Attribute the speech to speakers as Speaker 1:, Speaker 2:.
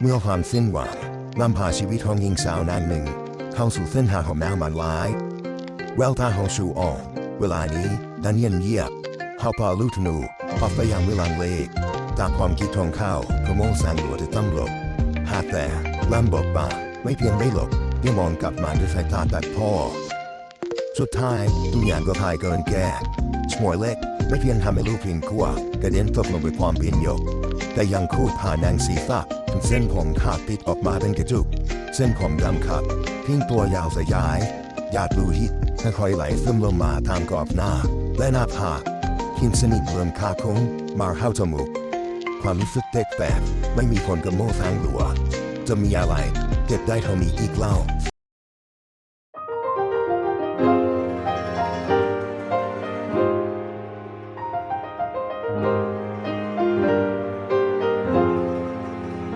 Speaker 1: เมื่อความสิ้นหวังนำพาชีวิตของหญิงสาวนางหนึ่ง เข้าสู่เส้นทางของน้ำมันร้ายแววตาของชูอองเวลานี้ดันเย็นเยียบเขาพาลูกนูออกไปยังเวลังเลกตามความคิดของเขาขโมยแสงหลวงที่ตำรวจหากแต่ลำบอกบาไม่เพียงไม่หลบยังมองกลับมาด้วยสายตาตัดพ่อ สุดท้ายทุกอย่างก็พายเกินแก้ชมวยเล็กไม่เพียงทำให้ลูกพิงกลัวกระเด็นตกลงไปความเป็นยก แต่ยังคูดผ่านนางสีฟ้า เส้นผมขาดติดออกมาเป็นกระจุก เส้นผมดำขาดทิ้งตัวยาวสยาย หยาดลูหิตค่อยๆไหลซึมลงมาทางกรอบหน้า และหน้าผากหินสนิทเริ่มคาคงมาเข้าจมูก ความรู้สึกเด็กแบบไม่มีคนกระโม่ทางหลัว จะมีอะไรเก็บได้เท่านี้อีกเล่า